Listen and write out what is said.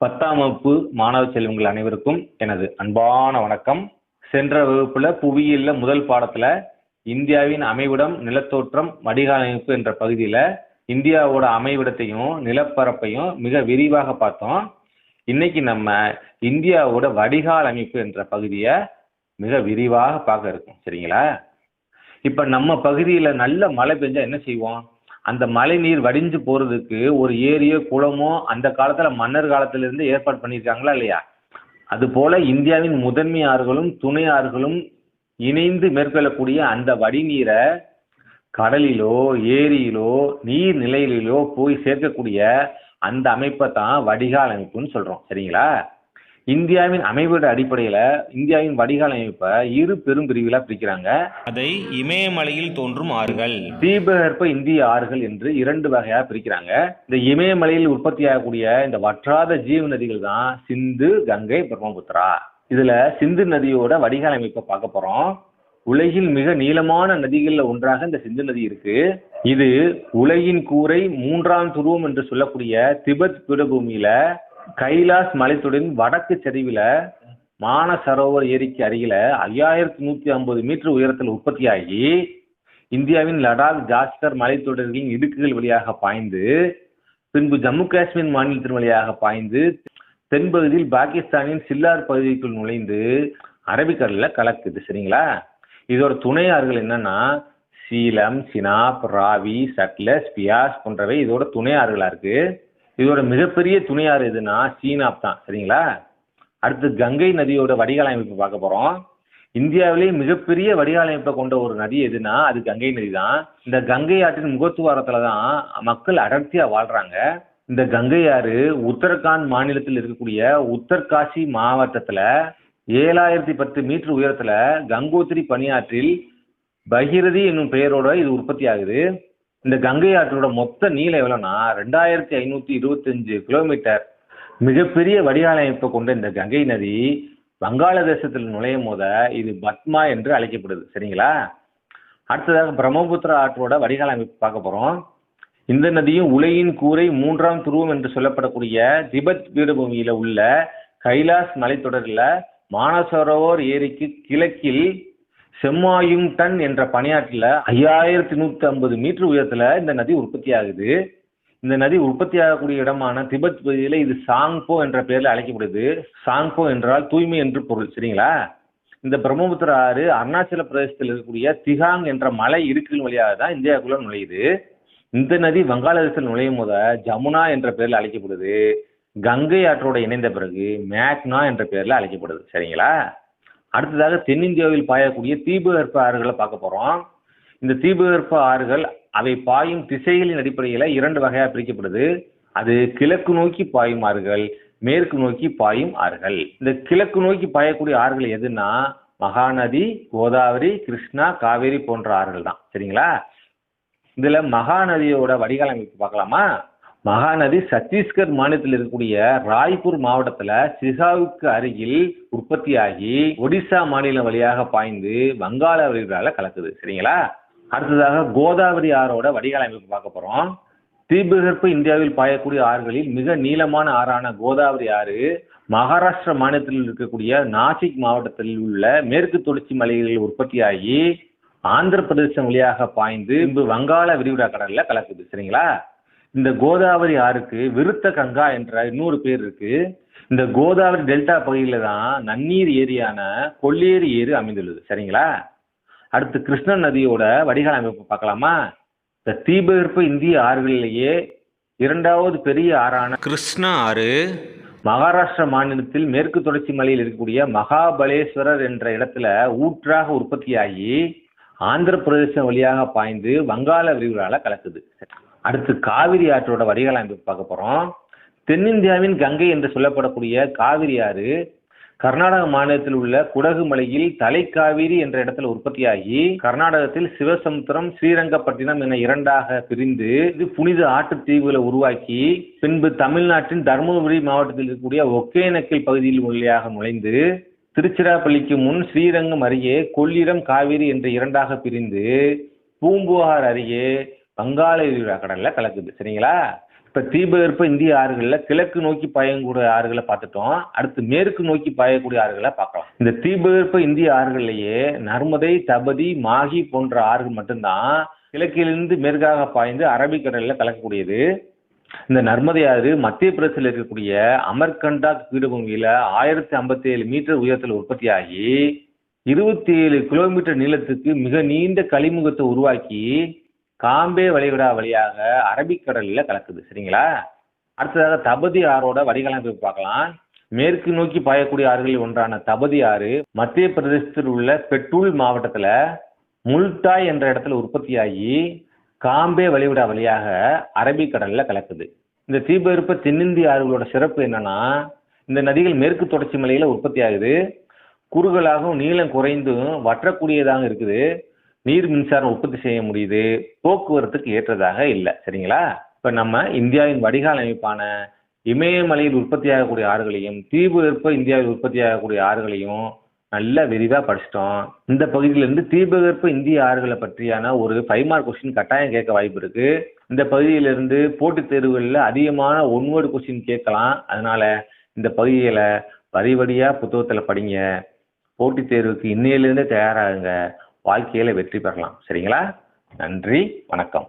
பத்தாம் வகுப்பு மாணவ செல்வங்கள் அனைவருக்கும் எனது அன்பான வணக்கம். சென்ற வகுப்புல புவியியல்ல முதல் பாடத்துல இந்தியாவின் அமைவிடம் நிலத்தோற்றம் வடிகால் அமைப்பு என்ற பகுதியில இந்தியாவோட அமைவிடத்தையும் நிலப்பரப்பையும் மிக விரிவாக பார்த்தோம். இன்னைக்கு நம்ம இந்தியாவோட வடிகால் அமைப்பு என்ற பகுதியை மிக விரிவாக பார்க்க இருக்கோம். சரிங்களா? இப்ப நம்ம பகுதியில நல்ல மழை பெஞ்சா என்ன செய்வோம்? அந்த மழை நீர் வடிஞ்சு போறதுக்கு ஒரு ஏரியோ குளமோ அந்த காலத்துல மன்னர் காலத்துல இருந்து ஏற்பாடு பண்ணியிருக்காங்களா இல்லையா? அது போல இந்தியாவின் முதன்மை ஆறுகளும் துணை ஆறுகளும் இணைந்து மேற்கொள்ளக்கூடிய அந்த வடிநீரை கடலிலோ ஏரியிலோ நீர் நிலையிலோ போய் சேர்க்கக்கூடிய அந்த அமைப்பை தான் வடிகால் அமைப்புன்னு சொல்றோம். சரிங்களா? இந்தியாவின் அமைவிட அடிப்படையில இந்தியாவின் வடிகால் அமைப்பை இரு பெரும் பிரிவுகளா பிரிக்கிறாங்க. அதை இமயமலையில் தோன்றும் ஆறுகள். தீபகற்ப இந்திய ஆறுகள் என்று இரண்டு வகையா பிரிக்கிறாங்க. இந்த இமயமலையில் உற்பத்தியாகக்கூடிய இந்த வற்றாத ஜீவ நதிகள் தான் சிந்து கங்கை பிரம்மபுத்திரா. இதுல சிந்து நதியோட வடிகால் அமைப்பை பார்க்க போறோம். உலகில் மிக நீளமான நதிகள்ல ஒன்றாக இந்த சிந்து நதி இருக்கு. இது உலகின் கூரை மூன்றாம் துருவம் என்று சொல்லக்கூடிய திபெத் பீடபூமியில கைலாஸ் மலைத்தொடரின் வடக்கு சரிவுல மானசரோவர் ஏரிக்கு அருகில ஐயாயிரத்தி நூத்தி ஐம்பது மீட்டர் உயரத்தில் உற்பத்தியாகி இந்தியாவின் லடாக் ஜாஸ்கர் மலைத்தொடர்களின் இடுக்குகள் வழியாக பாய்ந்து பின்பு ஜம்மு காஷ்மீர் மாநிலத்தின் வழியாக பாய்ந்து தென்பகுதியில் பாகிஸ்தானின் சில்லார் பகுதிக்குள் நுழைந்து அரபிக்கடலில் கலக்குது. சரிங்களா? இதோட துணை ஆறுகள் என்னன்னா சீலம் சினாப் ராவி சட்லஸ் பியாஸ் போன்றவை இதோட துணை ஆறுகளா இருக்கு. இதோட மிகப்பெரிய துணை ஆறு எதுனா சீனாப் தான் சரிங்களா? அடுத்து கங்கை நதியோட வடிகால் அமைப்பு பார்க்க போறோம். இந்தியாவிலேயே மிகப்பெரிய வடிகால் அமைப்பை கொண்ட ஒரு நதி எதுனா அது கங்கை நதி தான். இந்த கங்கை ஆற்றின் முகத்துவாரத்துல தான் மக்கள் அடர்த்தியா வாழ்றாங்க. இந்த கங்கை ஆறு உத்தரகாண்ட் மாநிலத்தில் இருக்கக்கூடிய உத்தர்காசி மாவட்டத்துல ஏழாயிரத்தி பத்து மீட்டர் உயரத்துல கங்கோத்திரி பனியாற்றில் பகிரதி என்னும் பெயரோட இது உற்பத்தி ஆகுது. இந்த கங்கை ஆற்றோட மொத்த நீளம் எவ்வளோன்னா ரெண்டாயிரத்தி ஐநூத்தி இருபத்தஞ்சு கிலோமீட்டர் மிகப்பெரிய வடிகால் அமைப்பை கொண்ட இந்த கங்கை நதி வங்காளதேசத்தில் நுழையும் போத இது பத்மா என்று அழைக்கப்படுது. சரிங்களா? அடுத்ததாக பிரம்மபுத்திரா ஆற்றோட வடிகால் அமைப்பு பார்க்க போறோம். இந்த நதியும் உலகின் கூரை மூன்றாம் துருவம் என்று சொல்லப்படக்கூடிய திபெத் பீடபூமியில உள்ள கைலாஸ் மலைத்தொடரில் மானசரோவர் ஏரிக்கு கிழக்கில் செம்மாயுங்டன் என்ற பணியாற்றில ஐயாயிரத்தி நூத்தி ஐம்பது மீட்டர் உயரத்துல இந்த நதி உற்பத்தி ஆகுது இந்த நதி உற்பத்தி ஆகக்கூடிய இடமான திபெத் பகுதியில் இது சாங்போ என்ற பெயரில் அழைக்கப்படுது. சாங்போ என்றால் தூய்மை என்று பொருள் சரிங்களா? இந்த பிரம்மபுத்திர ஆறு அருணாச்சல பிரதேசத்தில் இருக்கக்கூடிய திகாங் என்ற மலை இடுக்கின் வழியாக தான் இந்தியாவுக்குள்ள நுழையுது. இந்த நதி வங்காளதேசத்தில் நுழையும் போத ஜமுனா என்ற பெயரில் அழைக்கப்படுது. கங்கை ஆற்றோட இணைந்த பிறகு மேக்னா என்ற பெயரில் அழைக்கப்படுது சரிங்களா? அடுத்ததாக தென்னிந்தியாவில் பாயக்கூடிய தீபகற்ப ஆறுகளை பார்க்க போறோம். இந்த தீபகற்ப ஆறுகள் அவை பாயும் திசைகளின் அடிப்படையில் இரண்டு வகையாக பிரிக்கப்படுது. அது கிழக்கு நோக்கி பாயும் ஆறுகள் மேற்கு நோக்கி பாயும் ஆறுகள். இந்த கிழக்கு நோக்கி பாயக்கூடிய ஆறுகள் எதுன்னா மகாநதி கோதாவரி கிருஷ்ணா காவேரி போன்ற ஆறுகள் தான். சரிங்களா? இதுல மகாநதியோட வடிகால் அமைப்பு பார்க்கலாமா? மகாநதி சத்தீஸ்கர் மாநிலத்தில் இருக்கக்கூடிய ராய்ப்பூர் மாவட்டத்தில் சிகாவுக்கு அருகில் உற்பத்தியாகி ஒடிசா மாநிலம் வழியாக பாய்ந்து வங்காள விரிவால கலக்குது. சரிங்களா? அடுத்ததாக கோதாவரி ஆறோட வடிகால் அமைப்பு பார்க்க போறோம். தீபகற்பு இந்தியாவில் பாயக்கூடிய ஆறுகளில் மிக நீளமான ஆறான கோதாவரி ஆறு மகாராஷ்டிர மாநிலத்தில் இருக்கக்கூடிய நாசிக் மாவட்டத்தில் உள்ள மேற்கு தொடர்ச்சி மலைகளில் உற்பத்தியாகி ஆந்திர பிரதேசம் வழியாக பாய்ந்து பின்பு வங்காள விரிகுடா கடலில் கலக்குது. சரிங்களா? இந்த கோதாவரி ஆறுக்கு விருத்த கங்கா என்ற இன்னொரு பேர் இருக்கு. இந்த கோதாவரி டெல்டா பகுதியில தான் நன்னீர் ஏரியான கொல்லேரி ஏரி அமைந்துள்ளது. சரிங்களா? அடுத்து கிருஷ்ணன் நதியோட வடிகால் அமைப்பு பார்க்கலாமா? இந்த தீபகற்ப இந்திய ஆறுகளிலேயே இரண்டாவது பெரிய ஆறான கிருஷ்ணா ஆறு மகாராஷ்டிரா மாநிலத்தில் மேற்கு தொடர்ச்சி மலையில் இருக்கக்கூடிய மகாபலேஸ்வரர் என்ற இடத்துல ஊற்றாக உற்பத்தியாகி ஆந்திர பிரதேசம் வழியாக பாய்ந்து வங்காள விரிவுகளால் கலக்குது. அடுத்து காவிரி ஆற்றோட வடிகால் அமைப்பு பார்க்க போறோம். தென்னிந்தியாவின் கங்கை என்று சொல்லப்படக்கூடிய காவிரி ஆறு கர்நாடக மாநிலத்தில் உள்ள குடகு மலையில் தலைக்காவிரி என்ற இடத்துல உற்பத்தியாகி கர்நாடகத்தில் சிவசமுத்திரம் ஸ்ரீரங்கப்பட்டினம் என இரண்டாக பிரிந்து இது புனித ஆற்றுத் தீவுகளை உருவாக்கி பின்பு தமிழ்நாட்டின் தருமபுரி மாவட்டத்தில் இருக்கக்கூடிய ஒகேனக்கல் பகுதியில் வழியாக நுழைந்து திருச்சிராப்பள்ளிக்கு முன் ஸ்ரீரங்கம் அருகே கொள்ளிடம் காவிரி என்ற இரண்டாக பிரிந்து பூம்புகார் அருகே வங்காள கடல்ல கலக்குது. சரிங்களா? இப்ப தீபகற்ப இந்திய ஆறுகள்ல கிழக்கு நோக்கி பாயக்கூடிய ஆறுகளை பார்த்துட்டோம். அடுத்து மேற்கு நோக்கி பாயக்கூடிய ஆறுகளை பார்க்கலாம். இந்த தீபகற்ப இந்திய ஆறுகள்லயே நர்மதை தபதி மாகி போன்ற ஆறுகள் மட்டும்தான் கிழக்கிலிருந்து மேற்காக பாய்ந்து அரபிக்கடல்ல கலக்கக்கூடியது. இந்த நர்மதை ஆறு மத்திய பிரதேசத்தில் இருக்கக்கூடிய அமர்கண்டா பீடபூமியில ஆயிரத்தி ஐம்பத்தி ஏழு மீட்டர் உயரத்தில் உற்பத்தியாகி இருபத்தி ஏழு கிலோமீட்டர் நீளத்துக்கு மிக நீண்ட கலிமுகத்தை உருவாக்கி காம்பே வளைகுடா வழியாக அரபிக்கடலில் கலக்குது. சரிங்களா? அடுத்ததாக தபதி ஆறோட வடிகலமைப்பு பார்க்கலாம். மேற்கு நோக்கி பாயக்கூடிய ஆறுகளில் ஒன்றான தபதி ஆறு மத்திய பிரதேசத்தில் உள்ள பெட்டூல் மாவட்டத்தில் முல்தாய் என்ற இடத்துல உற்பத்தியாகி காம்பே வளைகுடா வழியாக அரபிக்கடலில் கலக்குது. இந்த தீபெருப்ப தென்னிந்திய ஆறுகளோட சிறப்பு என்னன்னா இந்த நதிகள் மேற்கு தொடர்ச்சி மலையில உற்பத்தி ஆகுது குறுகலாகவும் நீளம் குறைந்தும் வற்றக்கூடியதாக இருக்குது. நீர் மின்சாரம் உற்பத்தி செய்ய முடியுது. போக்குவரத்துக்கு ஏற்றதாக இல்லை. சரிங்களா? இப்போ நம்ம இந்தியாவின் வடிகால் அமைப்பான இமயமலையில் உற்பத்தியாகக்கூடிய ஆறுகளையும் தீபகற்ப இந்தியாவில் உற்பத்தியாகக்கூடிய ஆறுகளையும் நல்லா விரிவாக படிச்சிட்டோம். இந்த பகுதியிலிருந்து தீபகற்ப இந்திய ஆறுகளை பற்றியான ஒரு ஃபைவ் மார்க் கொஸ்டின் கட்டாயம் கேட்க வாய்ப்பு இருக்கு. இந்த பகுதியிலிருந்து போட்டித் தேர்வுகளில் அதிகமான ஒன்வேர்டு கொஸ்டின் கேட்கலாம். அதனால இந்த பகுதிகளை வரி வரியா புத்தகத்தில் படிங்க. போட்டித் தேர்வுக்கு இன்னையிலிருந்தே தயாராகுங்க. வாழ்க்கையில வெற்றி பெறலாம். சரிங்களா? நன்றி வணக்கம்.